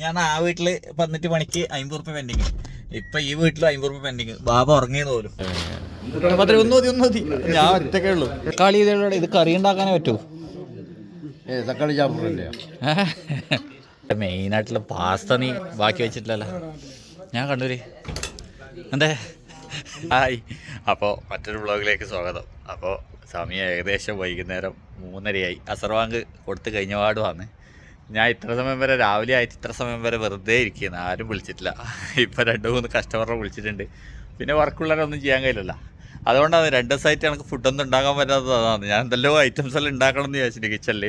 ഞാൻ ആ വീട്ടിൽ വന്നിട്ട് മണിക്ക് അമ്പത് റുപ്യ പെൻഡിങ് ഇപ്പൊ ഈ വീട്ടിൽ അമ്പത് റുപ്യ പെൻഡിങ് ബാബ ഉറങ്ങിയെന്ന് പോലും ഞാൻ ഒറ്റക്കേ ഉള്ളൂ. തക്കാളി ഇത് കറി ഉണ്ടാക്കാനേ പറ്റൂ. തക്കാളി മെയിൻ മെയിനായിട്ടുള്ള പാസ്ത നീ ബാക്കി വെച്ചിട്ടില്ലല്ലോ. ഞാൻ കണ്ടൂര്. എന്തേ? ഹായ്. അപ്പോൾ മറ്റൊരു വ്ളോഗിലേക്ക് സ്വാഗതം. അപ്പോൾ സമയം ഏകദേശം വൈകുന്നേരം മൂന്നരയായി. അസർവാങ്ക് കൊടുത്ത് കഴിഞ്ഞ പാട് വന്ന്. ഞാൻ ഇത്ര സമയം വരെ രാവിലെ ആയിട്ട് ഇത്ര സമയം വരെ വെറുതെ ഇരിക്കുന്നു. ആരും വിളിച്ചിട്ടില്ല. ഇപ്പം രണ്ട് മൂന്ന് കസ്റ്റമറെ വിളിച്ചിട്ടുണ്ട്. പിന്നെ വർക്കുള്ളവരൊന്നും ചെയ്യാൻ കഴിയില്ലല്ലോ. അതുകൊണ്ടാണ് രണ്ട് ദിവസമായിട്ട് എനിക്ക് ഫുഡൊന്നും ഉണ്ടാക്കാൻ പറ്റാത്തത് അതാണ്. ഞാൻ എന്തെല്ലോ ഐറ്റംസ് എല്ലാം ഉണ്ടാക്കണം എന്ന് വിചാരിച്ചിട്ട് കിച്ചണിൽ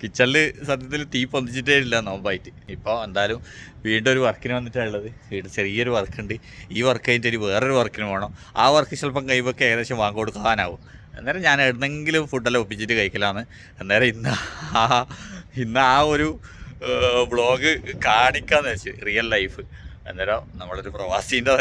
കിച്ചണിൽ സത്യത്തിൽ തീ പൊന്തിച്ചിട്ടേ ഇല്ല നോമ്പായിട്ട്. ഇപ്പോൾ എന്തായാലും വീണ്ടും ഒരു വർക്കിന് വന്നിട്ടുള്ളത് വീണ്ടും ചെറിയൊരു വർക്കുണ്ട് ഈ വർക്ക് കഴിഞ്ഞിട്ട് ഒരു വേറൊരു വർക്കിന് പോകണം ആ വർക്ക് ചിലപ്പം കൈവൊക്കെ ഏകദേശം വാങ്ങി കൊടുക്കാനാവും. അന്നേരം ഞാൻ എവിടെന്നെങ്കിലും ഫുഡെല്ലാം ഒപ്പിച്ചിട്ട് കഴിക്കലാണ് അന്നേരം ഇന്ന് ആ ഇന്ന് ആ ഒരു വ്ളോഗ് കാണിക്കാന്ന് വെച്ച് റിയൽ ലൈഫ് അന്നേരം നമ്മളൊരു പ്രവാസീന്റെ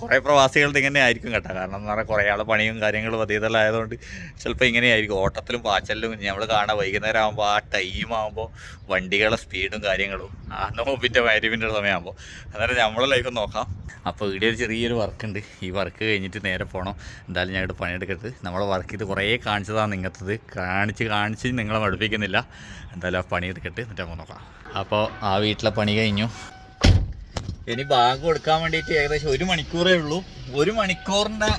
കുറേ പ്രവാസികളുടെ ഇങ്ങനെ ആയിരിക്കും കേട്ടോ. കാരണം എന്ന് പറഞ്ഞാൽ കുറേ ആൾ പണിയും കാര്യങ്ങളും അതീതെല്ലാം ആയതുകൊണ്ട് ചിലപ്പോൾ ഇങ്ങനെയായിരിക്കും ഓട്ടത്തിലും പാച്ചലിലും നമ്മൾ കാണാൻ വൈകുന്നേരം ആകുമ്പോൾ ആ ടൈം ആകുമ്പോൾ വണ്ടികളെ സ്പീഡും കാര്യങ്ങളും ആ നോമ്പിന്റെ മരുവിന്റെ സമയമാകുമ്പോൾ അന്നേരം നമ്മളെ ലൈഫ് നോക്കാം. അപ്പോൾ ഇവിടെ ഒരു ചെറിയൊരു വർക്ക് ഉണ്ട്. ഈ വർക്ക് കഴിഞ്ഞിട്ട് നേരെ പോകണം എന്തായാലും ഞാൻ ഇവിടെ പണിയെടുക്കരുത്. നമ്മളെ വർക്ക് ഇത് കുറേ കാണിച്ചതാണ് നിങ്ങൾത്തത് കാണിച്ച് കാണിച്ച് നിങ്ങളെ മടുപ്പിക്കുന്നില്ല. എന്തായാലും ആ പണിയെടുക്കട്ടെ എന്നിട്ട് നമുക്ക് നോക്കാം. അപ്പോൾ ആ വീട്ടിലെ പണി കഴിഞ്ഞു. ഇനി ബാഗ് കൊടുക്കാൻ വേണ്ടിയിട്ട് ഏകദേശം ഒരു മണിക്കൂറേ ഉള്ളൂ. ഒരു മണിക്കൂറിന്റെ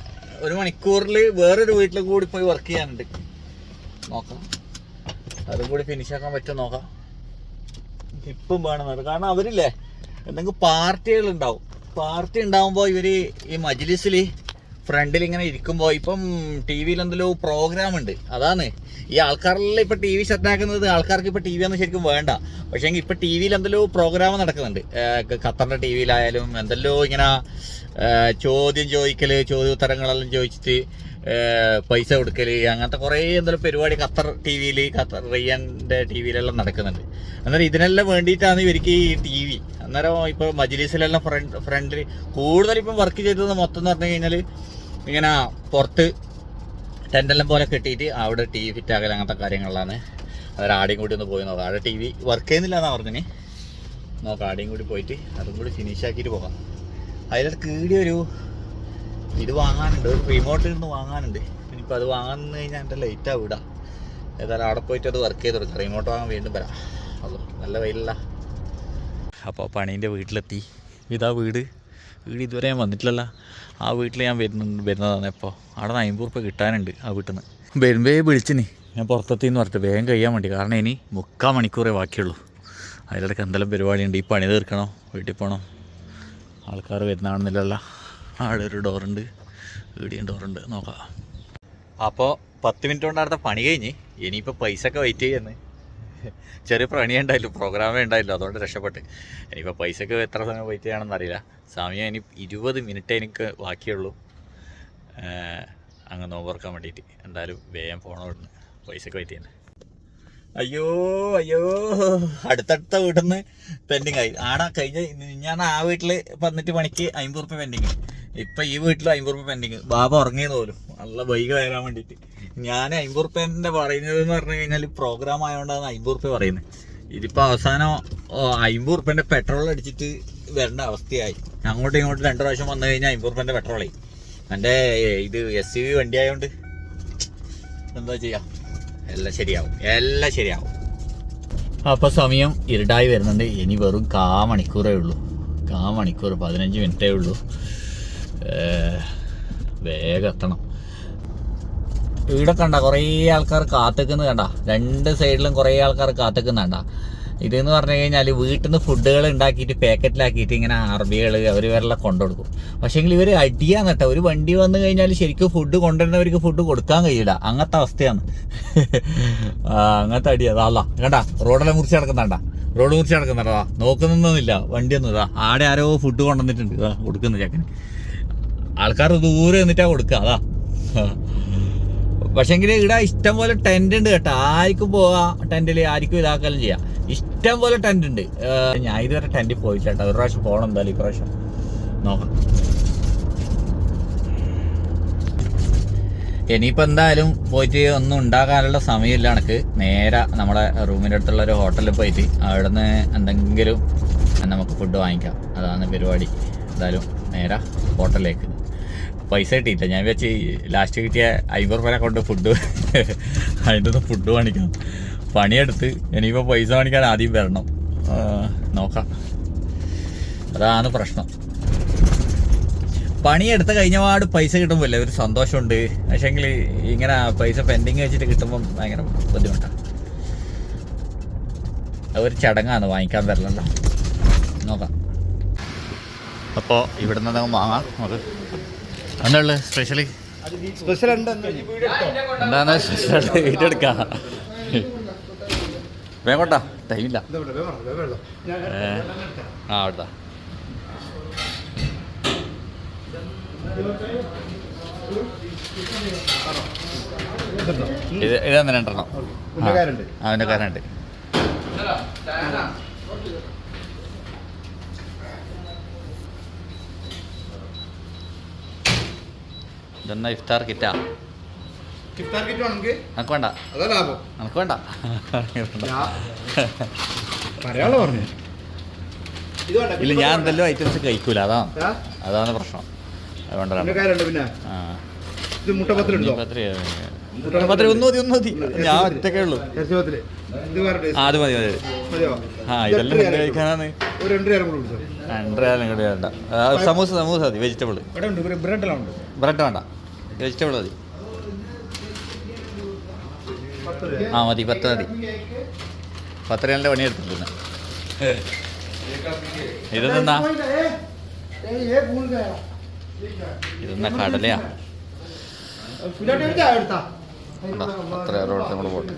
ഒരു മണിക്കൂറിൽ വേറൊരു വീട്ടിൽ കൂടി പോയി വർക്ക് ചെയ്യാനുണ്ട്. നോക്കാം. അതും കൂടി ഫിനിഷ് ആക്കാൻ പറ്റുമോ നോക്കാം. ഇപ്പം വേണമെന്നത് കാരണം അവരില്ലേ എന്തെങ്കിലും പാർട്ടികൾ ഉണ്ടാവും. പാർട്ടി ഉണ്ടാവുമ്പോൾ ഇവർ ഈ മജ്ലിസിൽ ഫ്രണ്ടിൽ ഇങ്ങനെ ഇരിക്കുമ്പോൾ ഇപ്പം ടി വിയിൽ എന്തെല്ലോ പ്രോഗ്രാം ഉണ്ട് അതാണ്. ഈ ആൾക്കാരെല്ലാം ഇപ്പം ടി വി സെറ്റാക്കുന്നത് ആൾക്കാർക്ക് ഇപ്പം ടി വി ഒന്നും ശരിക്കും വേണ്ട. പക്ഷേ ഇപ്പം ടി വിയിൽ എന്തെല്ലോ പ്രോഗ്രാം നടക്കുന്നുണ്ട് ഖത്തറിന്റെ ടി വിയിലായാലും എന്തെല്ലോ ഇങ്ങനെ ചോദ്യം ചോദിക്കൽ ചോദ്യോത്തരങ്ങളെല്ലാം ചോദിച്ചിട്ട് പൈസ കൊടുക്കൽ അങ്ങനത്തെ കുറേ എന്തെങ്കിലും പരിപാടി ഖത്തർ ടി വിയിൽ ഖത്തർ റിയാന്റെ ടി വിയിലെല്ലാം നടക്കുന്നുണ്ട്. അന്നേരം ഇതിനെല്ലാം വേണ്ടിയിട്ടാണ് ഇവർക്ക് ഈ ടി വി. അന്നേരം ഇപ്പോൾ മജ്ലിസിലെല്ലാം ഫ്രണ്ട് ഫ്രണ്ടിൽ കൂടുതൽ ഇപ്പം വർക്ക് ചെയ്തത് മൊത്തം എന്ന് പറഞ്ഞു കഴിഞ്ഞാൽ ഇങ്ങനെ പുറത്ത് ടെന്റെല്ലാം പോലെ കെട്ടിയിട്ട് അവിടെ ടി വി ഫിറ്റ് ആകൽ അങ്ങനത്തെ കാര്യങ്ങളിലാണ്. അന്നേരം ആടെയും കൂടി ഒന്ന് പോയി നോക്കാം. അവിടെ ടി വി വർക്ക് ചെയ്യുന്നില്ല എന്നാണ് പറഞ്ഞിന്. നോക്കാം ആടെയും കൂടി പോയിട്ട് അതും കൂടി ഫിനിഷ് ആക്കിയിട്ട് പോകാം. അതിലൊരു കീടിയൊരു ഇത് വാങ്ങാനുണ്ട്. ഒരു നിന്ന് വാങ്ങാനുണ്ട്. ഇനിയിപ്പോൾ അത് വാങ്ങാൻ കഴിഞ്ഞാൽ എന്റെ ലൈറ്റാ വിടാ. ഏതായാലും അവിടെ പോയിട്ട് അത് വർക്ക് ചെയ്ത് കൊടുക്കാം. റിമോട്ട് വാങ്ങാൻ വീണ്ടും വരാം. അതോ നല്ല വെയിലല്ല. അപ്പോൾ പണീന്റെ വീട്ടിലെത്തി. ഇതാ വീട്. വീട് ഇതുവരെ ഞാൻ വന്നിട്ടില്ലല്ല. ആ വീട്ടിൽ ഞാൻ വരുന്ന വരുന്നതാണ് ഇപ്പോൾ അവിടെ നിന്ന് അമ്പത് കിട്ടാനുണ്ട് ആ വീട്ടിൽ നിന്ന് വരുമ്പേ വിളിച്ചിനി. ഞാൻ പുറത്തെത്തിന്ന് പറഞ്ഞിട്ട് വേഗം കഴിയാൻ വേണ്ടി. കാരണം ഇനി മുക്കാൽ മണിക്കൂറേ ബാക്കിയുള്ളൂ. അതിലിടയ്ക്ക് എന്തെല്ലാം പരിപാടിയുണ്ട്? ഈ പണി തീർക്കണോ? വീട്ടിൽ പോകണം ആൾക്കാർ വരുന്നതാണെന്നില്ലല്ല അവിടെ ഒരു ഡോറുണ്ട് ഇവിടെയും ഡോറുണ്ട് നോക്കാം. അപ്പോൾ പത്ത് മിനിറ്റ് കൊണ്ട് അടുത്ത പണി കഴിഞ്ഞ് ഇനിയിപ്പോൾ പൈസ ഒക്കെ വെയിറ്റ് ചെയ്യുന്നു. ചെറിയ പണി ഉണ്ടായില്ല പ്രോഗ്രാമേ ഉണ്ടായില്ല. അതുകൊണ്ട് രക്ഷപ്പെട്ട്. ഇനിയിപ്പോൾ പൈസക്ക് എത്ര സമയം വെയിറ്റ് ചെയ്യണമെന്ന് അറിയില്ല. സമയം ഇനി ഇരുപത് മിനിറ്റ് എനിക്ക് ബാക്കിയുള്ളൂ. അങ്ങ് നോമ്പ് ഓർക്കാൻ വേണ്ടിയിട്ട്. എന്തായാലും വേഗം പോകണമെന്ന് പൈസക്ക് വെയിറ്റ് ചെയ്യുന്നത് അയ്യോ അയ്യോ. അടുത്തടുത്ത വീട്ടിൽ നിന്ന് പെൻഡിങ് ആയി. ആടാ കഴിഞ്ഞ ഞാൻ ആ വീട്ടിൽ പതിനെട്ട് മണിക്ക് അമ്പത് റുപ്യ പെൻഡിങ് ഇപ്പൊ ഈ വീട്ടിൽ അമ്പത് റുപ്യ പെൻഡിങ് ബാബ ഉറങ്ങിയത് പോലും നല്ല വൈകി വരാൻ വേണ്ടിയിട്ട് ഞാൻ അമ്പത് റുപ്യന്റെ പറയുന്നത് എന്ന് പറഞ്ഞു കഴിഞ്ഞാൽ പ്രോഗ്രാം ആയതുകൊണ്ടാണ് അമ്പത് റുപ്യ പറയുന്നത് ഇതിപ്പോൾ അവസാനം അമ്പത് റുപ്യന്റെ പെട്രോൾ അടിച്ചിട്ട് വരേണ്ട അവസ്ഥയായി. അങ്ങോട്ടും ഇങ്ങോട്ടും രണ്ട് പ്രാവശ്യം വന്നു കഴിഞ്ഞാൽ അമ്പത് റുപ്യന്റെ പെട്രോളായി എന്റെ ഇത് എസ് സി വി വണ്ടി ആയതുകൊണ്ട് എന്താ ചെയ്യാം? എല്ലാം ശരിയാവും. എല്ലാം ശരിയാവും. അപ്പൊ സമയം ഇരുടായി വരുന്നുണ്ട്. ഇനി വെറും കാ മണിക്കൂറേ ഉള്ളൂ. കാ മണിക്കൂർ പതിനഞ്ച് മിനിറ്റേ ഉള്ളൂ. വേഗം എത്തണം. ഇവിടെ കണ്ട കുറേ ആൾക്കാർ കാത്തിക്കുന്നത് കണ്ട. രണ്ട് സൈഡിലും കുറേ ആൾക്കാർ കാത്തിക്കുന്നുണ്ട ഇതെന്ന് പറഞ്ഞു കഴിഞ്ഞാൽ വീട്ടിൽ നിന്ന് ഫുഡുകൾ ഉണ്ടാക്കിയിട്ട് പാക്കറ്റിലാക്കിയിട്ട് ഇങ്ങനെ അറബികൾ അവർ വരെല്ലാം കൊണ്ടുകൊടുക്കും. പക്ഷേങ്കിൽ ഇവർ അടിയാന്ന് കേട്ടോ. ഒരു വണ്ടി വന്നു കഴിഞ്ഞാൽ ശരിക്കും ഫുഡ് കൊണ്ടുവരുന്നവർക്ക് ഫുഡ് കൊടുക്കാൻ കഴിയില്ല. അങ്ങനത്തെ അവസ്ഥയാണ്. അങ്ങനത്തെ അടിയാ. അല്ല കണ്ടാ? റോഡെല്ലാം മുറിച്ച് നടക്കുന്നുണ്ട? റോഡ് മുറിച്ച് നടക്കുന്നുണ്ടാ? നോക്കുന്നൊന്നുമില്ല. വണ്ടിയൊന്നും ഇതാ ആടെ ആരോ ഫുഡ് കൊണ്ടുവന്നിട്ടുണ്ട്. കൊടുക്കുന്നു ചേക്കന്. ആൾക്കാർ ദൂരെ നിന്നിട്ടാ കൊടുക്കുക അതാ പക്ഷെങ്കിൽ ഇവിടെ ഇഷ്ടം പോലെ ടെന്റ് ഉണ്ട് കേട്ടോ. ആർക്കും പോവാ. ടെന്റിൽ ആർക്കും ഇതാക്കലും ചെയ്യാം. ഇഷ്ടം പോലെ ടെന്റ് ഉണ്ട് ഞാൻ ഇതുവരെ ടെന്റിൽ പോയിട്ടില്ല കേട്ടോ ഒരു പ്രാവശ്യം പോകണം എന്തായാലും ഈ പ്രാവശ്യം. നോക്കാം. ഇനിയിപ്പോൾ എന്തായാലും പോയിട്ട് ഒന്നും ഉണ്ടാകാനുള്ള സമയമില്ല എനിക്ക്. നേരെ നമ്മുടെ റൂമിന്റെ അടുത്തുള്ള ഒരു ഹോട്ടലിൽ പോയിട്ട് അവിടെ നിന്ന് എന്തെങ്കിലും നമുക്ക് ഫുഡ് വാങ്ങിക്കാം. അതാണ് പരിപാടി. എന്തായാലും നേരെ ഹോട്ടലിലേക്ക്. പൈസ കിട്ടിയില്ല. ഞാൻ വെച്ച് ലാസ്റ്റ് കിട്ടിയ അയ്യൂറ് പേരെ കൊണ്ട് ഫുഡ് അതിന്റെ ഫുഡ് വാങ്ങിക്കണം പണിയെടുത്ത് ഇനിയിപ്പോൾ പൈസ വാങ്ങിക്കാൻ ആദ്യം വരണം. നോക്കാം. അതാണ് പ്രശ്നം. പണിയെടുത്ത് കഴിഞ്ഞ പാട് പൈസ കിട്ടുമ്പോൾ ഒരു സന്തോഷമുണ്ട്. പക്ഷേങ്കിൽ ഇങ്ങനെ പൈസ പെൻഡിങ് വെച്ചിട്ട് കിട്ടുമ്പം ഭയങ്കര ബുദ്ധിമുട്ടാണ് അതൊരു ചടങ്ങാണ് വാങ്ങിക്കാൻ വരണല്ലോ നോക്കാം. അപ്പോൾ ഇവിടെ നിന്ന് വാങ്ങാം. നമുക്ക് എന്താണ് സ്പെഷ്യലി സ്പെഷ്യൽ എന്താണ് സ്പെഷ്യൽ വീട്ടെടുക്കാം വേഗോട്ടാ ടൈമില്ല. ആ അവിടുത്തെ. ഇത് രണ്ടെണ്ണം. ഉന്നക്കാരുണ്ട്. ആ ഉന്നക്കാരുണ്ട് ഇതെന്നാ ഇഫ്താർ കിറ്റാ. വേണ്ട. വേണ്ട. പറയാളോ പറഞ്ഞു. ഇത് വേണ്ട ഇല്ല ഞാൻ എന്തെല്ലാം ഐറ്റംസ് കഴിക്കൂല അതാണ് അതാണ് പ്രശ്നം. അതുകൊണ്ടാണ്? ഒന്ന് മതി ഒന്ന് മതി. ഞാൻ ഒറ്റക്കേ ഉള്ളൂ. അത് മതി മതി. ആ ഇതെല്ലാം കഴിക്കാനാണ്? രണ്ടരയാലും കൂടി വേണ്ട. സമൂസ സമൂസ മതി വെജിറ്റബിൾ ബ്രെഡ് ഉണ്ട്. ബ്രെഡ് വേണ്ട. വെജിറ്റബിൾ മതി. ആ മതി പത്ത് മതി. പത്ത് രൂപ പണി എടുത്തിട്ടുണ്ട് ഇതെന്നാ ഇതെന്നാ കടലയാ? നേരം കൊടുത്ത് നമ്മൾ പോട്ടെ.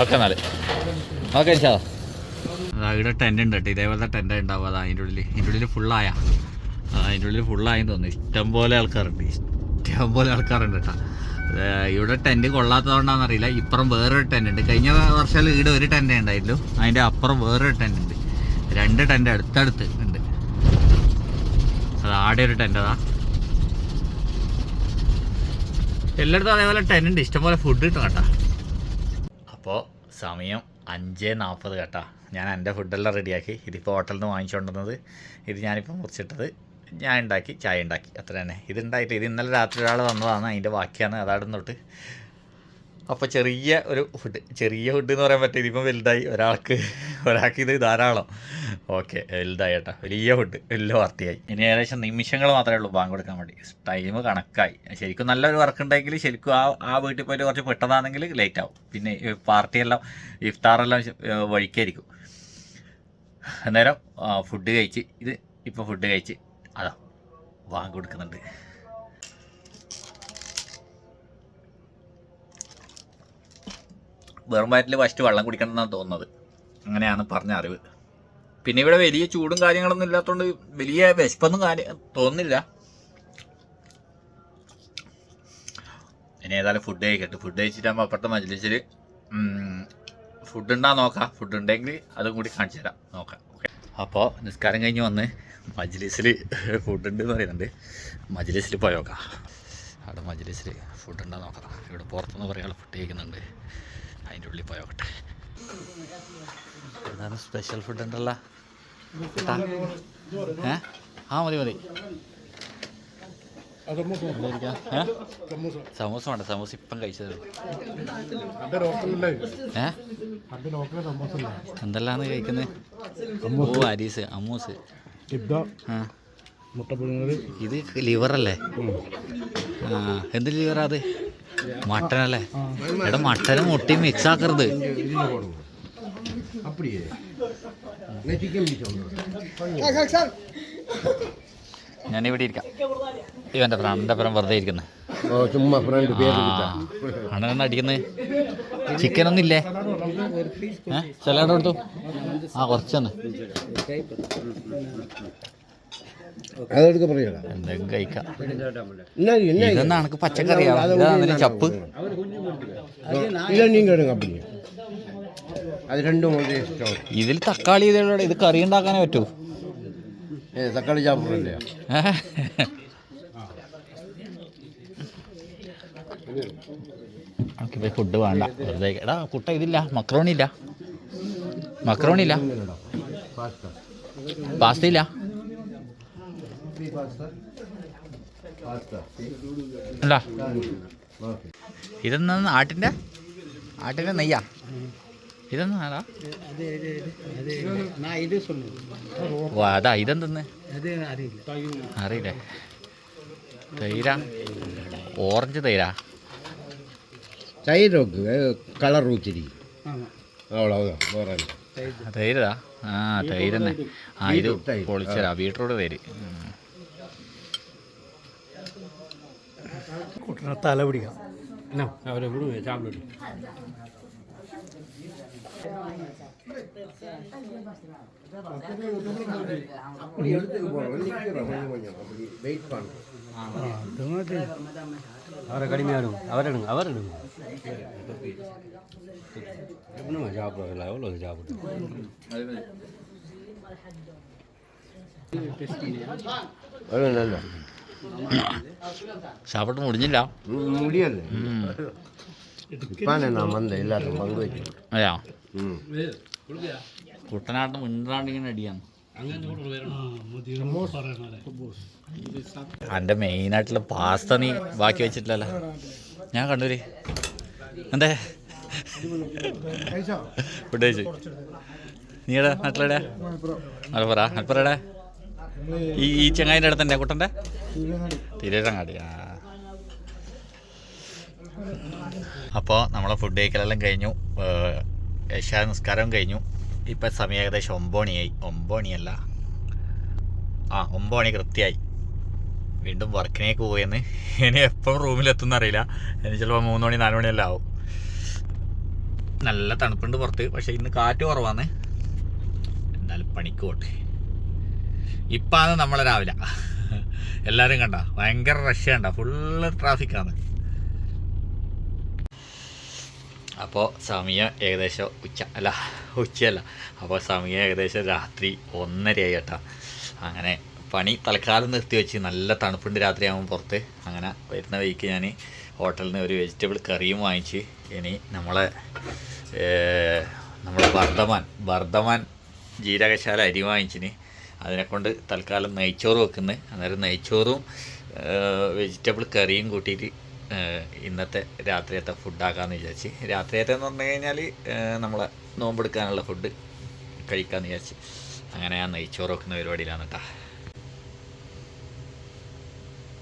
ഓക്കെ എന്നാൽ ഓക്കെ ഉണ്ട് കേട്ടോ. ഇതേപോലത്തെ ടെന്റ് ഉണ്ടാവും അതാ അതിന്റെ ഉള്ളിൽ ഇതിന്റെ ഉള്ളിൽ ഫുള്ളായ അതിന്റെ ഉള്ളിൽ ഫുള്ളായെന്ന് തോന്നുന്നു. ഇഷ്ടം പോലെ ആൾക്കാരുണ്ട്. ഇഷ്ടം പോലെ ആൾക്കാരുണ്ട് കേട്ടോ ഇവിടെ ടെന്റ് കൊള്ളാത്തതുകൊണ്ടാണെന്ന് അറിയില്ല ഇപ്പുറം വേറൊരു ടെന്റ് ഉണ്ട്. കഴിഞ്ഞ വർഷം ഇവിടെ ഒരു ടെന്റ് ഉണ്ടായിട്ടുള്ളൂ അതിന്റെ അപ്പുറം വേറൊരു ടെന്റ് ഉണ്ട്. രണ്ട് ടെന്റ് അടുത്തടുത്ത് ഉണ്ട്. അത് ആടെ ഒരു ടെന്റ് അതാ. എല്ലായിടത്തും അതേപോലെ ടെന്റ് ഉണ്ട്. ഇഷ്ടംപോലെ ഫുഡ് കിട്ടും കേട്ടോ. അപ്പോൾ സമയം അഞ്ച് നാൽപ്പത് കേട്ടാ. ഞാൻ എന്റെ ഫുഡെല്ലാം റെഡിയാക്കി ഇതിപ്പോൾ ഹോട്ടലിൽ നിന്ന് വാങ്ങിച്ചുകൊണ്ടുവന്നത് ഇത് ഞാനിപ്പോൾ മുറിച്ചിട്ടത്. ഞാൻ ഉണ്ടാക്കി ചായ ഉണ്ടാക്കി അത്ര തന്നെ ഇത് ഉണ്ടായിട്ട് ഇത് ഇന്നലെ രാത്രി ഒരാൾ വന്നതാണ്. അതിന്റെ ബാക്കിയാണ്. അതാടും തൊട്ട് അപ്പോൾ ചെറിയ ഒരു ഫുഡ് ചെറിയ ഫുഡ് എന്ന് പറയാൻ പറ്റും ഇതിപ്പം വലുതായി. ഒരാൾക്ക് ഒരാൾക്ക് ഇത് ധാരാളം. ഓക്കെ വലുതായി കേട്ടോ. വലിയ ഫുഡ് വലിയ വാർത്തയായി ഇനി ഏകദേശം നിമിഷങ്ങൾ മാത്രമേ ഉള്ളൂ ബാങ്ക് കൊടുക്കാൻ വേണ്ടി. ടൈം കണക്കായി. ശരിക്കും നല്ലൊരു വർക്ക് ഉണ്ടെങ്കിൽ ശരിക്കും ആ ആ വീട്ടിൽ പോയിട്ട് കുറച്ച് പെട്ടതാണെങ്കിൽ ലേറ്റ് ആവും. പിന്നെ പാർട്ടിയെല്ലാം ഇഫ്താറെല്ലാം വഴിക്കായിരിക്കും. അന്നേരം ഫുഡ് കഴിച്ച്. ഇത് ഇപ്പോൾ ഫുഡ് കഴിച്ച്. അതാ വാങ്ങി കൊടുക്കുന്നുണ്ട് വെറും വയറ്റിൽ ഫസ്റ്റ് വെള്ളം കുടിക്കണം എന്നാണ് തോന്നുന്നത്. അങ്ങനെയാണ് പറഞ്ഞ അറിവ്. പിന്നെ ഇവിടെ വലിയ ചൂടും കാര്യങ്ങളൊന്നും ഇല്ലാത്തതുകൊണ്ട് വലിയ വിശപ്പൊന്നും കാര്യം തോന്നുന്നില്ല. ഇനി ഏതായാലും ഫുഡ് കഴിക്കട്ടെ. ഫുഡ് കഴിച്ചിട്ടാകുമ്പോൾ അപ്പുറത്തെ മജ്ലിസിൽ ഫുഡ് ഉണ്ടാ നോക്കാം. ഫുഡ് ഉണ്ടെങ്കിൽ അതും കൂടി കാണിച്ചു തരാം. നോക്കാം. അപ്പോൾ നിസ്കാരം കഴിഞ്ഞ് വന്ന് മജ്ലിസിൽ ഫുഡ് ഉണ്ട് എന്ന് പറയുന്നുണ്ട് മജ്ലിസിൽ പോയോക്കാം അവിടെ മജ്ലിസിൽ ഫുഡ് ഉണ്ടോ നോക്കാം. ഇവിടെ പുറത്തുനിന്ന് പറയാനുള്ള ഫുഡ് കഴിക്കുന്നുണ്ട്. അതിന്റെ ഉള്ളിൽ പോയോക്കട്ടെ എന്താണ് സ്പെഷ്യൽ ഫുഡ് ഉണ്ടല്ലോ. ഏ? ആ മതി മതി? സമൂസ വേണ്ട സമൂസ ഇപ്പം കഴിച്ചത് എന്തെല്ലാന്ന് കഴിക്കുന്നത് ഓ അരീസ് അമ്മൂസ്. ഇത് ലിവറല്ലേ? എന്ത് ലിവറാ അത്? മട്ടനല്ലേ? ഇവിടെ മട്ടനും മുട്ടയും മിക്സ് ആക്കരുത് ഞാനിവിടെ ഇരിക്കാം. ഇവന്റെ പ്രാണ് എന്റെ പ്രാൻ വെറുതെ ഇരിക്കുന്നത് ചുമ്മാ അണ്ണനെണ്ണ അടിക്കുന്നത് ചിക്കനൊന്നും ഇല്ലേ? ചില കൊടുത്തു ആ കുറച്ചെന്നെ അതെടുത്ത് പറയണം എന്തെങ്കിലും ചപ്പ്. അത് രണ്ടും ഇതിൽ തക്കാളി ഇത് കറി ഉണ്ടാക്കാനേ പറ്റൂ. തക്കാളി ചാപ്പറല്ലേ ഫുഡ് വേണ്ട. വെറുതെ എടാ കുട്ട ഇതില്ല. മക്രോണി ഇല്ല. മക്രോണില്ല. പാസ്ത ഇല്ല ഇതെന്നാ ആട്ടിന്റെ ആട്ടിന്റെ നെയ്യാ? ഇതെന്നാടാ ഓ അതാ ഇതെന്തെന്ന്? അറിയില്ലേ? തൈര? ഓറഞ്ച് തൈര? തൈരൊക്കെ കളർ ഊച്ചിരിക്കും അവളോ വേറെ തൈരതാ ആ തൈര് തന്നെ ആ ഇത് ബീറ്റ്റൂട്ട് തൈര്. പൊളിച്ചരാ ബീട്രൂട്ട് തൈര് ഉം. கூட்டினா தலை பிடிக்கும் என்ன அவரை விடுங்க சாப்பிட்டு எடுத்துக்கு போகிறோம் நிற்கிறோம் கொஞ்சம் கொஞ்சம் அப்படி வெயிட் பண்ணுறோம் அவரை கடுமையாடும் அவர் எடுங்க அவர் எடுங்க எப்படிமா சாப்பிட்றதில்ல எவ்வளோ சாப்பிட்டு சாப்பிட்டு முடிஞ்சில்ல முடியாது ഇപ്പാണ് നാം വന്നത് എല്ലാവർക്കും പങ്കുവയ്ക്കുന്നത് അതെയാ കുട്ടനാട്ടം ഇണ്ടാണ്ടിങ്ങനെ അടിയാണ് എന്റെ മെയിനായിട്ടുള്ള പാസ്ത നീ ബാക്കി വെച്ചിട്ടില്ലല്ലോ. ഞാൻ കണ്ടൂരി. എന്തേ? ഫുഡ് കഴിച്ചു. നീടെ നാട്ടിലെടെ മലപ്പുറ. മലപ്പുറയുടെ ഈ ഈ ചെങ്ങായിന്റെ അടുത്ത് തന്നെ കുട്ടന്റെ തിരുവരങ്ങാടി. ആ. അപ്പോൾ നമ്മളെ ഫുഡ് കഴിക്കലെല്ലാം കഴിഞ്ഞു. ഏഷ്യ നിസ്കാരം കഴിഞ്ഞു. ഇപ്പം സമയം ഏകദേശം ഒമ്പണിയായി. ഒമ്പണിയല്ല. ആ ഒമ്പണി കൃത്യമായി വീണ്ടും വർക്കിനേക്ക് പോയെന്ന്. ഇനി എപ്പോൾ റൂമിലെത്തുന്ന അറിയില്ല ഇനി ചിലപ്പോൾ മൂന്ന് മണി നാല് മണിയല്ല ആവും. നല്ല തണുപ്പുണ്ട് പുറത്ത്. പക്ഷേ ഇന്ന് കാറ്റ് കുറവാണ്. എന്നാലും പണിക്ക് പോട്ടെ. ഇപ്പാണ് നമ്മളെ രാവിലെ. എല്ലാവരും കണ്ട? ഭയങ്കര റഷ്യ കണ്ട. ഫുള്ള് ട്രാഫിക്കാണ് അപ്പോൾ സമയം ഏകദേശം ഉച്ച അല്ല ഉച്ചയല്ല. അപ്പോൾ സമയം ഏകദേശം രാത്രി ഒന്നരയായി കേട്ടോ. അങ്ങനെ പണി തൽക്കാലം നിർത്തി വെച്ച് നല്ല തണുപ്പുണ്ട് രാത്രിയാകുമ്പോൾ പുറത്ത്. അങ്ങനെ വരുന്ന വഴിക്ക് ഞാൻ ഹോട്ടലിൽ നിന്ന് ഒരു വെജിറ്റബിൾ കറിയും വാങ്ങിച്ച് ഇനി നമ്മളെ നമ്മളെ വർദ്ധമാൻ വർദ്ധമാൻ ജീരകശാല അരി വാങ്ങിച്ചിന്. അതിനെക്കൊണ്ട് തൽക്കാലം നെയ്ച്ചോറ് വെക്കുന്നത് അന്നേരം നെയ്ച്ചോറും വെജിറ്റബിൾ കറിയും കൂട്ടിയിട്ട് ഇന്നത്തെ രാത്രിയത്തെ ഫുഡാക്കാമെന്ന് വിചാരിച്ച്. രാത്രിയത്തെ എന്ന് പറഞ്ഞു കഴിഞ്ഞാൽ നമ്മളെ നോമ്പെടുക്കാനുള്ള ഫുഡ് കഴിക്കാമെന്ന് വിചാരിച്ച്. അങ്ങനെ ഞാൻ നെയ്ച്ചോറ് വെക്കുന്ന പരിപാടിയിലാണ് കേട്ടാ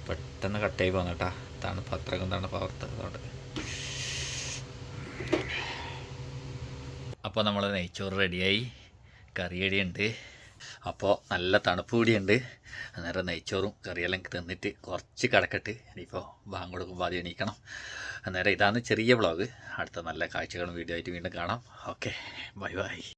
പെട്ടെന്ന് കട്ടായി പോകുന്ന കേട്ടാ തണുപ്പ് അത്രക്കും തണുപ്പ് അവർത്തതുകൊണ്ട് അപ്പോൾ നമ്മൾ നെയ്ച്ചോറ് റെഡിയായി കറി റെഡിയുണ്ട് അപ്പോൾ നല്ല തണുപ്പ് കൂടിയുണ്ട് അന്നേരം നെയ്ച്ചോറും കറിയെല്ലാം തിന്നിട്ട് കുറച്ച് കിടക്കട്ട്. ഇനിയിപ്പോൾ ബാങ്ക് കൊടുക്കുമ്പോൾ ആദ്യം എണീക്കണം. അന്നേരം ഇതാണ് ചെറിയ വ്ളോഗ്. അടുത്ത നല്ല കാഴ്ചകളും വീഡിയോ ആയിട്ട് വീണ്ടും കാണാം. Okay bye bye.